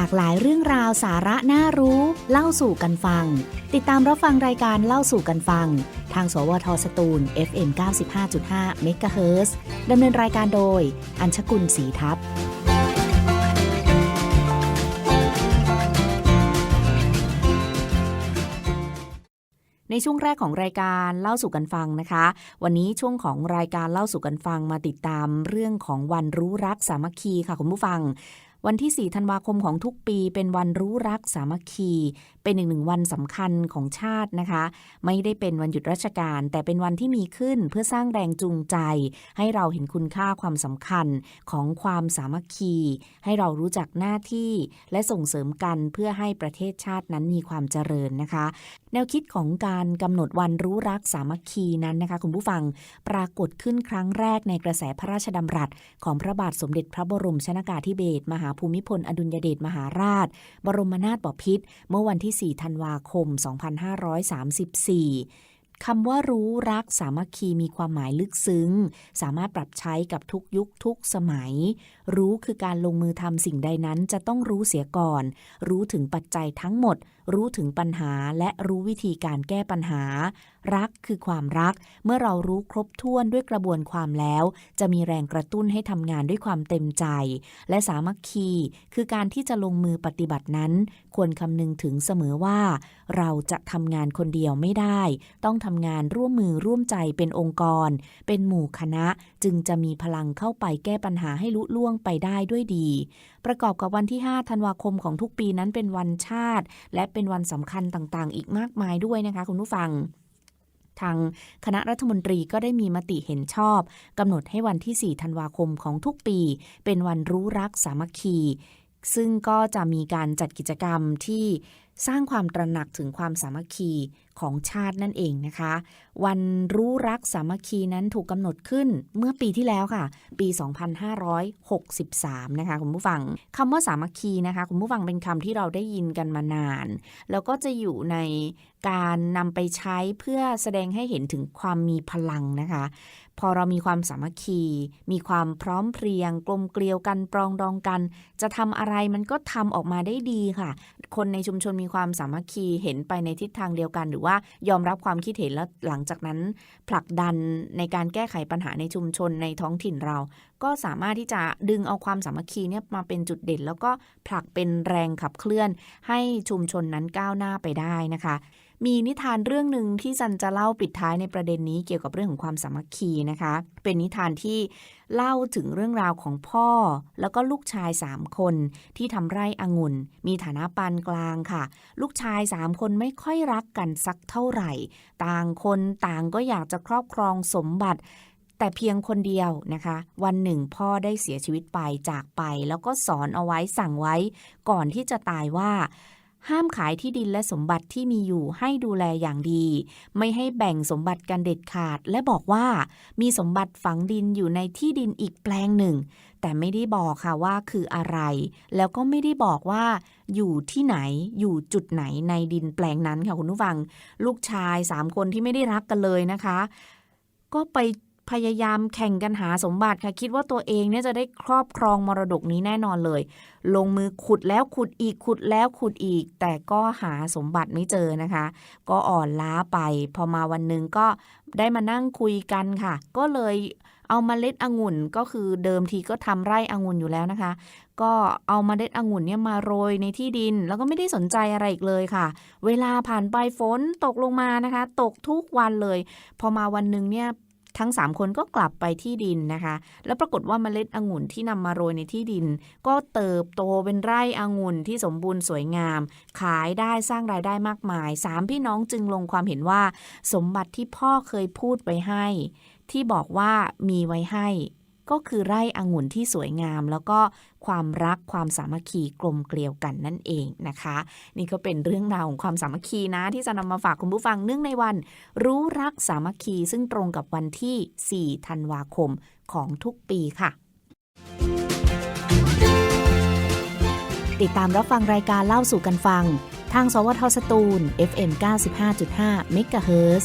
หลากหลายเรื่องราวสาระน่ารู้ เล่าสู่กันฟัง ติดตามรับฟังรายการเล่าสู่กันฟัง ทาง สวทสตูล FM 95.5 MHz ดำเนินรายการโดย อัญชกุลศรีทัพในช่วงแรกของรายการเล่าสู่กันฟังนะคะ วันนี้ช่วงของรายการเล่าสู่กันฟังมาติดตามเรื่องของวันรู้รักสามัคคีค่ะคุณผู้ฟัง วันที่ 4 ธันวาคมของทุกปีเป็นวันรู้รักสามัคคี เป็นอีกหนึ่งวันสำคัญของชาตินะคะ ไม่ได้เป็นวันหยุดราชการ แต่เป็นวันที่มีขึ้นเพื่อสร้างแรงจูงใจ ให้เราเห็นคุณค่าความสำคัญของความสามัคคี ให้เรารู้จักหน้าที่และส่งเสริมกันเพื่อให้ประเทศชาตินั้นมีความเจริญนะคะ แนวคิดของการกำหนดวันรู้รักสามัคคีนั้นนะคะคุณผู้ฟังปรากฏขึ้นครั้งแรกในกระแสพระราชดำรัส ของพระบาทสมเด็จพระบรมชนากาธิเบศรมหาภูมิพลอดุลยเดชมหาราช บรมนาถบพิตรเมื่อวันที่ 4 ธันวาคม 2534คำว่ารู้รักสามัคคีมีความหมายลึกซึ้ง สามารถปรับใช้กับทุกยุคทุกสมัย รู้คือการลงมือทำสิ่งใดนั้นจะต้องรู้เสียก่อน รู้ถึงปัจจัยทั้งหมด รู้ถึงปัญหาและรู้วิธีการแก้ปัญหา รักคือความรัก เมื่อเรารู้ครบถ้วนด้วยกระบวนความแล้ว จะมีแรงกระตุ้นให้ทำงานด้วยความเต็มใจ และสามัคคี คือการที่จะลงมือปฏิบัตินั้น ควรคำนึงถึงเสมอว่า เราจะทำงานคนเดียวไม่ได้ ต้องทำงานร่วมมือร่วมใจเป็นองค์กร เป็นหมู่คณะจึงจะมีพลังเข้าไปแก้ปัญหาให้ลุล่วงไปได้ด้วยดี ประกอบกับวันที่ 5 ธันวาคมของทุกปีนั้นเป็นวันชาติ และเป็นวันสำคัญต่างๆ อีกมากมายด้วยนะคะคุณผู้ฟัง ทางคณะรัฐมนตรีก็ได้มีมติเห็นชอบกำหนดให้วันที่ 4 ธันวาคมของทุกปี เป็นวันรู้รักสามัคคี ซึ่งก็จะมีการจัดกิจกรรมที่ สร้างความตระหนักถึงความสามัคคีของชาตินั่นเองนะคะ วันรู้รักสามัคคีนั้นถูกกำหนดขึ้นเมื่อปีที่แล้วค่ะ ปี 2563 นะคะคุณผู้ฟังคำว่าสามัคคีนะคะคุณผู้ฟังเป็นคำที่เราได้ยินกันมานาน แล้วก็จะอยู่ในการนำไปใช้เพื่อแสดงให้เห็นถึงความมีพลังนะคะ พอเรามีความสามัคคี มีความพร้อมเพรียง กลมเกลียวกันปรองดองกัน จะทำอะไรมันก็ทำออกมาได้ดีค่ะ คนในชุมชนมีความสามัคคีเห็นไปในทิศทางเดียวกัน หรือว่ายอมรับความคิดเห็นแล้วหลังจากนั้น ผลักดันในการแก้ไขปัญหาในชุมชนในท้องถิ่นเรา ก็สามารถที่จะดึงเอาความสามัคคีเนี่ยมาเป็นจุดเด่น แล้วก็ผลักเป็นแรงขับเคลื่อน ให้ชุมชนนั้นก้าวหน้าไปได้นะคะ มีนิทานเรื่องหนึ่งที่จันจะเล่าปิดท้ายในประเด็นนี้เกี่ยวกับเรื่องของความสามัคคีนะคะ เป็นนิทานที่เล่าถึงเรื่องราวของพ่อ แล้วก็ลูกชายสามคนที่ทำไร่องุ่น มีฐานะปานกลางค่ะ ลูกชายสามคนไม่ค่อยรักกันสักเท่าไหร่ ต่างคนต่างก็อยากจะครอบครองสมบัติแต่เพียงคนเดียวนะคะ วันหนึ่งพ่อได้เสียชีวิตไปจากไป แล้วก็สอนเอาไว้สั่งไว้ ก่อนที่จะตายว่า ห้ามขายที่ดินและสมบัติที่มีอยู่ให้ดูแลอย่างดี ไม่ให้แบ่งสมบัติกันเด็ดขาด และบอกว่า มีสมบัติฝังดินอยู่ในที่ดินอีกแปลงหนึ่ง แต่ไม่ได้บอกค่ะว่าคืออะไร แล้วก็ไม่ได้บอกว่า อยู่ที่ไหนอยู่จุดไหนในดินแปลงนั้นค่ะคุณผู้ฟัง ลูกชายสามคนที่ไม่ได้รักกันเลยนะคะ ก็ไป พยายามแข่งกันหาสมบัติค่ะ คิดว่าตัวเองเนี่ยจะได้ครอบครองมรดกนี้แน่นอนเลย ลงมือขุดแล้วขุดอีกขุดแล้วขุดอีก แต่ก็หาสมบัติไม่เจอนะคะ ก็อ่อนล้าไป พอมาวันหนึ่งก็ได้มานั่งคุยกันค่ะ ก็เลยเอามาเมล็ดองุ่นก็คือเดิมทีก็ทำไร่องุ่นอยู่แล้วนะคะ ก็เอามาเมล็ดองุ่นเนี่ยมาโรยในที่ดิน แล้วก็ไม่ได้สนใจอะไรอีกเลยค่ะ เวลาผ่านไปฝนตกลงมานะคะ ตกทุกวันเลย พอมาวันหนึ่งเนี่ย ทั้ง 3 คนก็กลับไปที่ดินนะคะ แล้วปรากฏว่าเมล็ดองุ่นที่นำมาโรยในที่ดิน ก็เติบโตเป็นไร่องุ่นที่สมบูรณ์สวยงาม ขายได้สร้างรายได้มากมายสามพี่น้องจึงลงความเห็นว่า สมบัติที่พ่อเคยพูดไว้ให้ ที่บอกว่ามีไว้ให้ ก็คือไร่องุ่นที่สวยงาม แล้วก็ความรักความสามัคคีกลมเกลียวกันนั่นเองนะคะ นี่ก็เป็นเรื่องราวของความสามัคคีนะ ที่จะนำมาฝากคุณผู้ฟังเนื่องในวัน รู้รักสามัคคีซึ่งตรงกับวันที่ 4 ธันวาคมของทุกปีค่ะติดตามรับฟังรายการเล่าสู่กันฟัง ทาง สวทสตูล FM 95.5 MHz